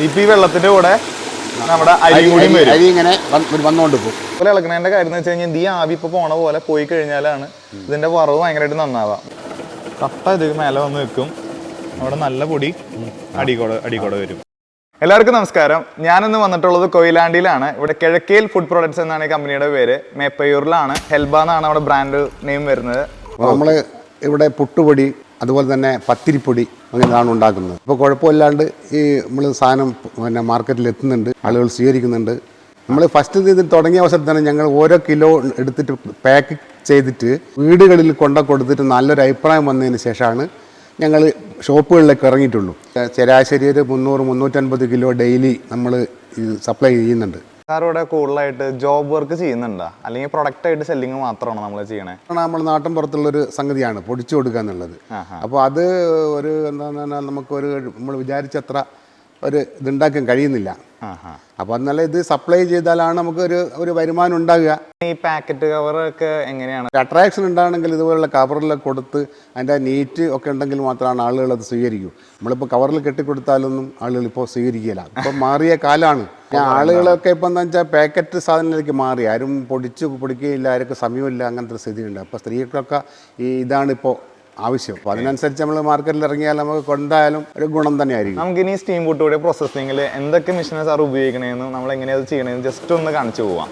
ഇപ്പൊ ഈ വെള്ളത്തിന്റെ കൂടെ നമ്മുടെ അരി കൂടി അരി- വരും. അരി ഇങ്ങനെ വന്ന് വന്നുകൊണ്ട് പോകും. ഇളക്കണതിന്റെ കാര്യം എന്ന് വെച്ച് കഴിഞ്ഞാൽ ഈ ആവി ഇപ്പൊ പോണ പോലെ പോയി കഴിഞ്ഞാലാണ് ഇതിന്റെ വറവ് ഭയങ്കരമായിട്ട് നന്നാവാം. കട്ട ഇത് മേലെ വന്ന് നിൽക്കും അവിടെ നല്ല പൊടി അടിക്കോട് അടിക്കോട് വരും. എല്ലാവർക്കും നമസ്കാരം. ഞാനിന്ന് വന്നിട്ടുള്ളത് കൊയിലാണ്ടിയിലാണ്. ഇവിടെ കിഴക്കേൽ ഫുഡ് പ്രൊഡക്ട്സ് എന്നാണ് ഈ കമ്പനിയുടെ പേര്. മേപ്പയൂരിലാണ് ഹെൽബ എന്നാണ് നമ്മുടെ ബ്രാൻഡ് നെയിം വരുന്നത്. നമ്മൾ ഇവിടെ പുട്ടുപൊടി അതുപോലെ തന്നെ പത്തിരിപ്പൊടി അങ്ങനെയാണ് ഉണ്ടാക്കുന്നത്. അപ്പോൾ കുഴപ്പമില്ലാണ്ട് ഈ നമ്മൾ സാധനം പിന്നെ മാർക്കറ്റിൽ എത്തുന്നുണ്ട്. ആളുകൾ സ്വീകരിക്കുന്നുണ്ട്. നമ്മൾ ഫസ്റ്റ് ഇതിൽ തുടങ്ങിയ അവസരത്തിൽ തന്നെ ഞങ്ങൾ ഓരോ കിലോ എടുത്തിട്ട് പാക്ക് ചെയ്തിട്ട് വീടുകളിൽ കൊണ്ട കൊടുത്തിട്ട് നല്ലൊരു അഭിപ്രായം വന്നതിന് ശേഷമാണ് ഞങ്ങൾ ഷോപ്പുകളിലേക്ക് ഇറങ്ങിയിട്ടുള്ളൂ. ശരാശരി ഒരു മുന്നൂറ് മുന്നൂറ്റൻപത് കിലോ ഡെയിലി നമ്മൾ സപ്ലൈ ചെയ്യുന്നുണ്ട്. സാർ ഇവിടെ കൂടുതലായിട്ട് ജോബ് വർക്ക് ചെയ്യുന്നുണ്ടോ? അല്ലെങ്കിൽ പ്രൊഡക്റ്റ് ആയിട്ട് സെല്ലിങ് മാത്രമാണോ നമ്മൾ ചെയ്യണേ? നമ്മൾ നാട്ടിൻ പുറത്തുള്ളൊരു സംഗതിയാണ് പൊടിച്ചു കൊടുക്കുക എന്നുള്ളത്. അപ്പോൾ അത് ഒരു എന്താ പറഞ്ഞാൽ നമുക്കൊരു നമ്മൾ വിചാരിച്ചത്ര ഒരു ഇതുണ്ടാക്കാൻ കഴിയുന്നില്ല. അപ്പൊ അപ്പോൾ എന്നാലും ഇത് സപ്ലൈ ചെയ്താലാണ് നമുക്ക് ഒരു ഒരു വരുമാനം ഉണ്ടാകുക ഈ പാക്കറ്റ് കവർ ഒക്കെ എങ്ങനെയാണ്? അട്രാക്ഷൻ ഉണ്ടാകണമെങ്കിൽ ഇതുപോലുള്ള കവറിൽ കൊടുത്ത് അതിന്റെ നീറ്റ് ഒക്കെ ഉണ്ടെങ്കിൽ മാത്രമാണ് ആളുകൾ അത് സ്വീകരിക്കൂ. നമ്മളിപ്പോ കവറിൽ കെട്ടിക്കൊടുത്താലൊന്നും ആളുകൾ ഇപ്പോൾ സ്വീകരിക്കില്ല ഇപ്പം മാറിയ കാലാണ്. ഞാൻ ആളുകളൊക്കെ ഇപ്പം എന്താ വെച്ചാൽ പാക്കറ്റ് സാധനത്തിലേക്ക് മാറി. ആരും പൊടിച്ച് പൊടിക്കുകയില്ല ആർക്കും സമയമില്ല അങ്ങനത്തെ സ്ഥിതിയുണ്ട്. അപ്പോൾ സ്ത്രീകൾക്കൊക്കെ ഈ ഇതാണ് ഇപ്പോൾ ആവശ്യം. അപ്പോൾ അതിനനുസരിച്ച് നമ്മൾ മാർക്കറ്റിൽ ഇറങ്ങിയാൽ നമുക്ക് കൊണ്ടായാലും ഒരു ഗുണം തന്നെയായിരിക്കും. നമുക്ക് ഇനി സ്റ്റീം ബോട്ടോടെ പ്രോസസ്സിങ്ങിൽ എന്തൊക്കെ മെഷീനാണ് സാർ ഉപയോഗിക്കണേന്ന് നമ്മൾ എങ്ങനെയാണ് അത് ചെയ്യണേന്ന് ജസ്റ്റ് ഒന്ന് കാണിച്ചു പോവാം.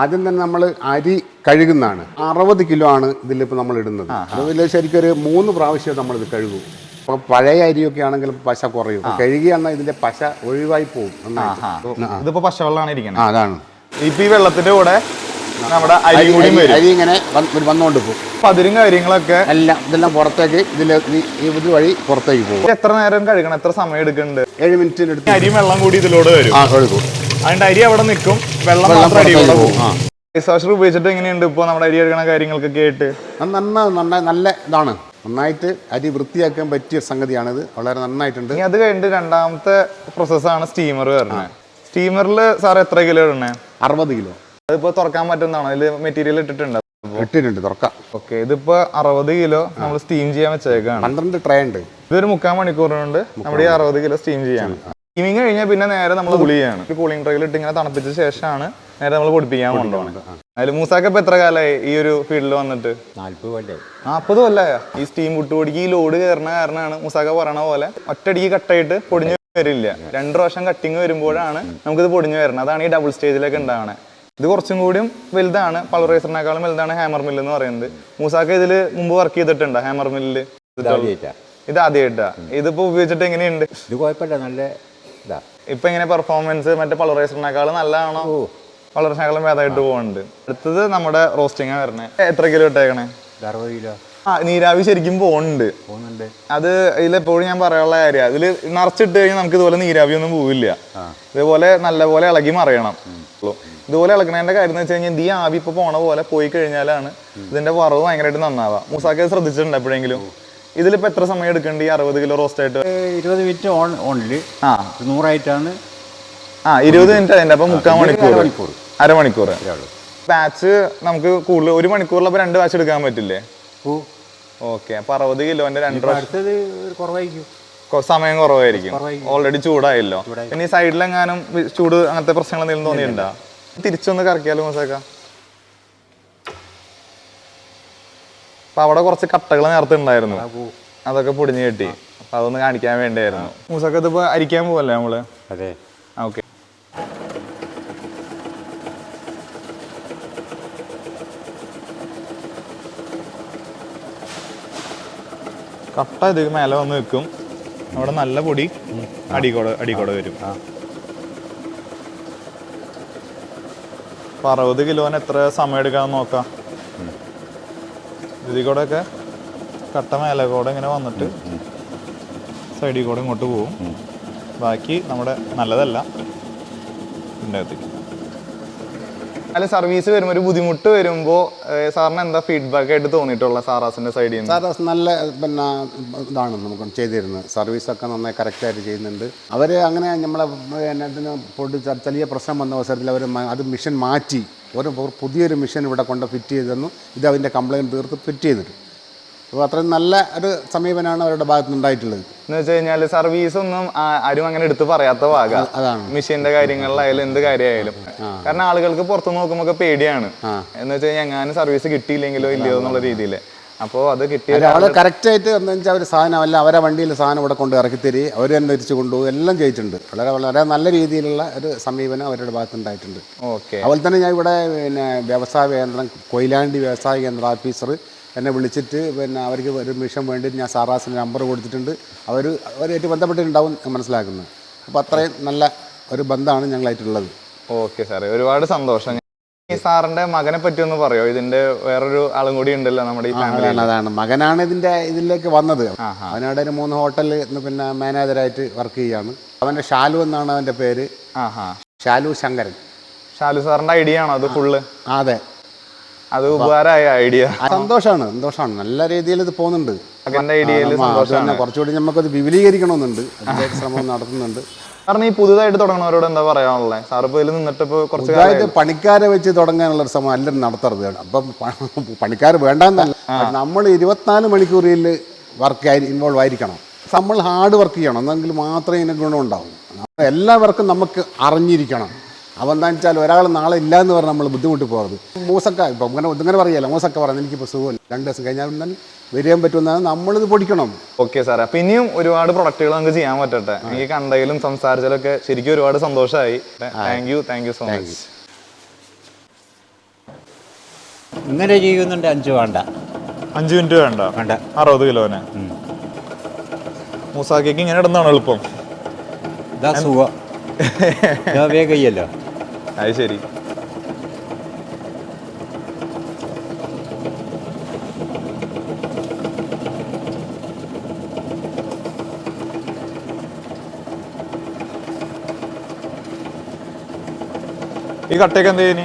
ആദ്യം തന്നെ നമ്മൾ അരി കഴുകുന്നതാണ്. അറുപത് കിലോ ആണ് ഇതിലിപ്പോൾ നമ്മൾ ഇടുന്നത്. അതിൽ ശരിക്കും ഒരു മൂന്ന് പ്രാവശ്യം നമ്മൾ ഇത് കഴുകും. അപ്പോൾ പഴയ അരിയൊക്കെ ആണെങ്കിൽ പശ കുറയും. കഴുകി എന്നാൽ ഇതിന്റെ പശ ഒഴിവായി പോകും ഇതിപ്പോ പശ വെള്ളമാണ് ഇരിക്കുന്നത് അതാണ്. ഇപ്പൊ ഈ വെള്ളത്തിന്റെ കൂടെ നമ്മുടെ അരി അരി ഇങ്ങനെ വന്ന് വന്നുകൊണ്ട് പോകും. പതിരും കാര്യങ്ങളൊക്കെ എല്ലാം ഇതെല്ലാം പുറത്തേക്ക് ഇതിൽ ഇത് വഴി പുറത്തേക്ക് പോകും. എത്ര നേരം കഴുകണം? എത്ര സമയം എടുക്കുന്നുണ്ട്? ഏഴ് മിനിറ്റിനെടുത്ത് അരി വെള്ളം കൂടി ഇതിലൂടെ വരും. അതിന്റെ അരി അവിടെ നിൽക്കും. വെള്ളം മാത്രം അരി പോകും. ഡിസാസ്റ്റർ ഉപയോഗിച്ചിട്ട് എങ്ങനെയുണ്ട് ഇപ്പൊ നമ്മുടെ അരി കഴുകണ കാര്യങ്ങൾക്കൊക്കെ ആയിട്ട് നന്നായി നല്ല ഇതാണ്. നന്നായിട്ട് അരി വൃത്തിയാക്കാൻ പറ്റിയ സംഗതിയാണിത്. വളരെ നന്നായിട്ടുണ്ട്. അത് കഴിഞ്ഞിട്ട് രണ്ടാമത്തെ പ്രോസസ്സാണ് സ്റ്റീമർ വരുന്നത് സ്റ്റീമറിൽ സാർ എത്ര കിലോ ഇടണേ? അറുപത് കിലോ അതിപ്പോ തുറക്കാൻ പറ്റുന്നതാണോ? അതിൽ മെറ്റീരിയൽ ഇട്ടിട്ടുണ്ട്? ഇട്ടിട്ടുണ്ട് തുറക്കാം. ഓക്കെ ഇതിപ്പോ അറുപത് കിലോ നമ്മൾ സ്റ്റീം ചെയ്യാൻ വെച്ചേക്കാണ്. പന്ത്രണ്ട് ട്രേ ഉണ്ട്. ഇതൊരു മുക്കാൽ മണിക്കൂറിനുണ്ട്. നമ്മുടെ ഈ അറുപത് കിലോ സ്റ്റീം ചെയ്യാണ്. സ്റ്റീമിങ് കഴിഞ്ഞാൽ പിന്നെ നേരെ നമ്മൾ കുളിയാണ് ചെയ്യാണ് കൂളിംഗ് ട്രേയിൽ ഇട്ട് ഇങ്ങനെ തണുപ്പിച്ച ശേഷമാണ് നേരെ നമ്മൾ പൊടിപ്പിക്കാൻ കൊണ്ടുപോകണം അതിൽ മൂസാക്ക് ഇപ്പൊ എത്ര കാലമായി ഈ ഒരു ഫീൽഡിൽ വന്നിട്ട്? നാല്പത് കൊല്ലായി. നാൽപ്പത് കൊല്ലായ? ഈ സ്റ്റീം വിട്ടുപൊടിക്ക് ഈ ലോഡ് കയറുന്ന കാരണമാണ് മൂസാക്ക പറയണ പോലെ ഒറ്റടിക്ക് കട്ടായിട്ട് പൊടിഞ്ഞു വരില്ല. രണ്ട് പ്രാവശ്യം കട്ടിങ് വരുമ്പോഴാണ് നമുക്കിത് പൊടിഞ്ഞു വരുന്നത് അതാണ് ഈ ഡബിൾ സ്റ്റേജിലൊക്കെ ഉണ്ടാവണേ. ഇത് കുറച്ചും കൂടിയും വലുതാണ്. പൾവറൈസറിനേക്കാളും വലുതാണ് ഹാമർ മില്ല് എന്ന് പറയുന്നത്. മൂസാക്ക ഇതിൽ മുമ്പ് വർക്ക് ചെയ്തിട്ടുണ്ടോ? ഹാമർ മില്ലിൽ ഇത് ആദ്യമായിട്ടാ ഇതിപ്പോ ഉപയോഗിച്ചിട്ട് എങ്ങനെയുണ്ട്? ഇത് കുഴപ്പമില്ല. നല്ല ഇതാ. ഇപ്പൊ എങ്ങനെ പെർഫോമൻസ് മറ്റേ പളറൈസറിനേക്കാളും നല്ലതാണോ? പളറൈസറിനേക്കാളും ഭേദമായിട്ട് പോകുന്നുണ്ട് അടുത്തത് നമ്മുടെ റോസ്റ്റിംഗ് വരണേ. എത്ര കിലോ ഇട്ടേക്കണേ? അറുപത് കിലോ. ആ നീരാവി ശരിക്കും പോകുന്നുണ്ട് പോകുന്നുണ്ട് അത് ഇതിലെപ്പോഴും ഞാൻ പറയാനുള്ള കാര്യം അതിൽ നിറച്ചിട്ട് കഴിഞ്ഞാൽ നമുക്ക് ഇതുപോലെ നീരാവി ഒന്നും പോവില്ല. ഇതുപോലെ നല്ലപോലെ ഇളകി മറിയണം. ഇതുപോലെ ഇളക്കണതിന്റെ കാര്യം എന്ന് വെച്ച് കഴിഞ്ഞാൽ ഈ ആവി ഇപ്പൊ പോണ പോലെ പോയി കഴിഞ്ഞാലാണ് ഇതിന്റെ വറവ് ഭയങ്കരമായിട്ട് നന്നാവുക മൂസാക്ക് ശ്രദ്ധിച്ചിട്ടുണ്ട് എപ്പോഴെങ്കിലും? ഇതിലിപ്പോ എത്ര സമയം എടുക്കണ്ട ഈ അറുപത് കിലോ റോസ്റ്റ് ആയിട്ട്? ഇരുപത് മിനിറ്റ് ഓൺ ഓൺലി ആ. നൂറായിട്ടാണ്. ആ ഇരുപത് മിനിറ്റ് അതിന്റെ അപ്പൊ മുക്കാൽ മണിക്കൂർ അരമണിക്കൂർ. ബാച്ച് നമുക്ക് കൂടുതൽ ഒരു മണിക്കൂറിലപ്പോ രണ്ട് ബാച്ച് എടുക്കാൻ പറ്റില്ലേ? ഓക്കെ അപ്പൊ അറുപത് കിലോന്റെ രണ്ട് അടുത്തത് കുറവായിരിക്കും. സമയം കുറവായിരിക്കും. കുറവായിരിക്കും. ഓൾറെഡി ചൂടായല്ലോ. പിന്നെ ഈ സൈഡിലെങ്ങാനും ചൂട് അങ്ങനത്തെ പ്രശ്നങ്ങൾ എന്തെങ്കിലും തോന്നിയിട്ടുണ്ടോ? തിരിച്ചൊന്ന് കറക്കിയാലോ മൂസക്ക? അപ്പൊ അവിടെ കുറച്ച് കട്ടകൾ നേരത്തെ ഉണ്ടായിരുന്നു. അതൊക്കെ പൊടിഞ്ഞു കെട്ടി. അപ്പൊ അതൊന്ന് കാണിക്കാൻ വേണ്ടിയായിരുന്നു. മൂസക്ക ഇതിപ്പോ അരിക്കാൻ പോവല്ലേ നമ്മൾ? അതെ. ഓക്കെ. കട്ട ഇത് മേലെ വന്ന് വെക്കും അവിടെ നല്ല പൊടി അടിക്കോട് അടിക്കോട് വരും. അപ്പൊ അറുപത് കിലോന് എത്ര സമയം എടുക്കാമെന്ന് നോക്കാം. ഇതിൽ കൂടെ ഒക്കെ കട്ട മേലെ കൂടെ ഇങ്ങനെ വന്നിട്ട് സൈഡിൽ കൂടെ ഇങ്ങോട്ട് പോകും ബാക്കി നമ്മുടെ നല്ലതല്ല. ഉണ്ടാകത്തില്ല അല്ല സർവീസ് വരുമ്പോൾ ഒരു ബുദ്ധിമുട്ട് വരുമ്പോൾ സാറിന് എന്താ ഫീഡ്ബാക്ക് ആയിട്ട് തോന്നിയിട്ടുള്ള സാറാസിന്റെ സൈഡിൽ നിന്ന് സാറാസ് നല്ല പിന്നെ ഇതാണ് നമുക്ക് ചെയ്തിരുന്നത്. സർവീസൊക്കെ നന്നായി കറക്റ്റായിട്ട് ചെയ്യുന്നുണ്ട്. അവർ അങ്ങനെ നമ്മളെ എന്നതിന് പൊടി ചെറിയ പ്രശ്നം വന്ന അവസരത്തിൽ അവർ അത് മിഷൻ മാറ്റി. ഒരു പുതിയൊരു മിഷൻ ഇവിടെ കൊണ്ട് ഫിറ്റ് തന്നു ഇത് അതിന്റെ കംപ്ലയിന്റ് തീർത്ത് ഫിറ്റ് ചെയ്തിട്ട്. അപ്പോൾ അത്രയും നല്ല ഒരു സമീപനമാണ് അവരുടെ ഭാഗത്ത് ഉണ്ടായിട്ടുള്ളത് എന്ന് വെച്ച് കഴിഞ്ഞാൽ സർവീസ് ഒന്നും ആരും അങ്ങനെ എടുത്ത് പറയാത്ത ഭാഗം അതാണ്. മെഷീന്റെ കാര്യങ്ങളിലായാലും എന്ത് കാര്യമായാലും. കാരണം ആളുകൾക്ക് പുറത്ത് നോക്കുമ്പോൾ ഒക്കെ പേടിയാണ് എന്ന് വെച്ച് കഴിഞ്ഞാൽ എങ്ങാനും സർവീസ് കിട്ടിയില്ലെങ്കിലോ ഇല്ലയോ എന്നുള്ള രീതിയിൽ. അപ്പോൾ അത് കിട്ടിയ അവൾ കറക്റ്റായിട്ട് എന്താ വെച്ചാൽ അവർ സാധനം അല്ല അവരെ വണ്ടിയിൽ സാധനം ഇവിടെ കൊണ്ട് ഇറക്കി തരി അവർ തന്നെ തിരിച്ചു കൊണ്ടുപോകും എല്ലാം ചെയ്തിട്ടുണ്ട്. വളരെ വളരെ നല്ല രീതിയിലുള്ള ഒരു സമീപനം അവരുടെ ഭാഗത്ത് ഉണ്ടായിട്ടുണ്ട്. ഓക്കെ. അതുപോലെ തന്നെ ഞാൻ ഇവിടെ പിന്നെ വ്യവസായ കേന്ദ്രം കൊയിലാണ്ടി വ്യവസായ കേന്ദ്ര ഓഫീസർ എന്നെ വിളിച്ചിട്ട് പിന്നെ അവർക്ക് ഒരു മിഷൻ വേണ്ടി ഞാൻ സാറാസിന് നമ്പർ കൊടുത്തിട്ടുണ്ട്. അവർ അവരുമായിട്ട് ബന്ധപ്പെട്ടിട്ടുണ്ടാവും മനസ്സിലാക്കുന്നത് അപ്പോൾ അത്രയും നല്ല ഒരു ബന്ധമാണ് ഞങ്ങളായിട്ടുള്ളത്. ഓക്കെ സാറേ ഒരുപാട് സന്തോഷം. ഈ സാറിന്റെ മകനെ പറ്റി ഒന്ന് പറയോ? ഇതിന്റെ വേറൊരു ആളും കൂടി ഉണ്ടല്ലോ നമ്മുടെ ഈ ഫാമിലി അതാണ് മകനാണ് ഇതിന്റെ ഇതിലേക്ക് വന്നത്. അവനവിടെ ഒരു മൂന്ന് ഹോട്ടലിൽ പിന്നെ മാനേജറായിട്ട് വർക്ക് ചെയ്യാണ് അവന്റെ ഷാലു എന്നാണ് അവന്റെ പേര്. ഷാലു ശങ്കരൻ. ഷാലു സാറിന്റെ ഐഡിയ ആണോ? അത് ഫുള്ള്? അതെ. അത് ഉപകാരമായ ഐഡിയ സന്തോഷാണ് സന്തോഷമാണ് സന്തോഷമാണ് നല്ല രീതിയിൽ ഇത് പോകുന്നുണ്ട്. കുറച്ചുകൂടി നമുക്കത് വിപുലീകരിക്കണമെന്നുണ്ട്. ശ്രമം നടത്തുന്നുണ്ട്. കാരണം ഈ പുതുതായിട്ട് തുടങ്ങുന്നവരോട് എന്താ പറയാനുള്ളത് സാർ ഇപ്പോൾ ഇതിൽ നിന്നിട്ട് ഇപ്പോൾ കുറച്ച് അതായത് പണിക്കാരെ വെച്ച് തുടങ്ങാനുള്ള ഒരു ശ്രമം എല്ലാവരും നടത്തരുത് അപ്പം പണിക്കാർ വേണ്ടെന്നല്ല. നമ്മൾ ഇരുപത്തിനാല് മണിക്കൂറിൽ വർക്ക് ഇൻവോൾവ് ആയിരിക്കണം. നമ്മൾ ഹാർഡ് വർക്ക് ചെയ്യണം. എന്നെങ്കിൽ മാത്രമേ ഇതിന് ഗുണമുണ്ടാവും. എല്ലാ വർക്കും നമുക്ക് അറിഞ്ഞിരിക്കണം. അപ്പം എന്താണെന്ന് വെച്ചാൽ ഒരാൾ നാളെ ഇല്ല എന്ന് പറഞ്ഞാൽ നമ്മൾ ബുദ്ധിമുട്ടി പോകരുത് മൂസക്ക ഇപ്പം ഇങ്ങനെ ഇങ്ങനെ പറയല്ലോ മൂസക്ക പറഞ്ഞു എനിക്കിപ്പോൾ സുഖമില്ല. രണ്ട് ദിവസം കഴിഞ്ഞാൽ പിന്നെ വരികയും പറ്റുമെന്നാണ് നമ്മളിത് പൊടിക്കണം. ഓക്കെ സാർ അപ്പം ഇനിയും ഒരുപാട് പ്രൊഡക്റ്റുകൾ നമുക്ക് ചെയ്യാൻ പറ്റട്ടെ. എനിക്ക് കണ്ടതിലും സംസാരിച്ചാലൊക്കെ ശരിക്കും ഒരുപാട് സന്തോഷമായി. Thank you thank you so much ഇങ്ങനെ ചെയ്യുന്നുണ്ട് അഞ്ച് വേണ്ട? അഞ്ച് മിനിറ്റ് വേണ്ട. വേണ്ട. അറുപത് കിലോന്. മൂസാക്കിക്ക് ഇങ്ങനെ ഇടുന്നതാണ് എളുപ്പം? ഇതാ സുഖം. ഇതാ വേഗം ചെയ്യല്ലോ. അത് ശരി. ഈ കട്ടയൊക്കെ എന്ത് ചെയ്യുന്നു?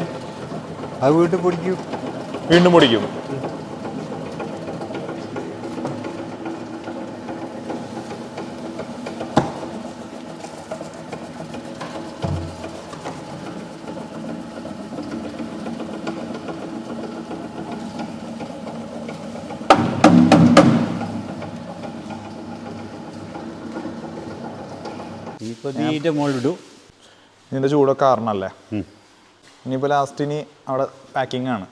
അത് വീണ്ടും പൊടിക്കും. വീണ്ടും പൊടിക്കും. ഇനിയിപ്പോൾ നീന്റെ ഇടൂ. ഇതിന്റെ ചൂടൊക്കെ കാരണല്ലേ ഇനിയിപ്പോൾ ലാസ്റ്റ് ഇനി അവിടെ പാക്കിംഗ് ആണ്.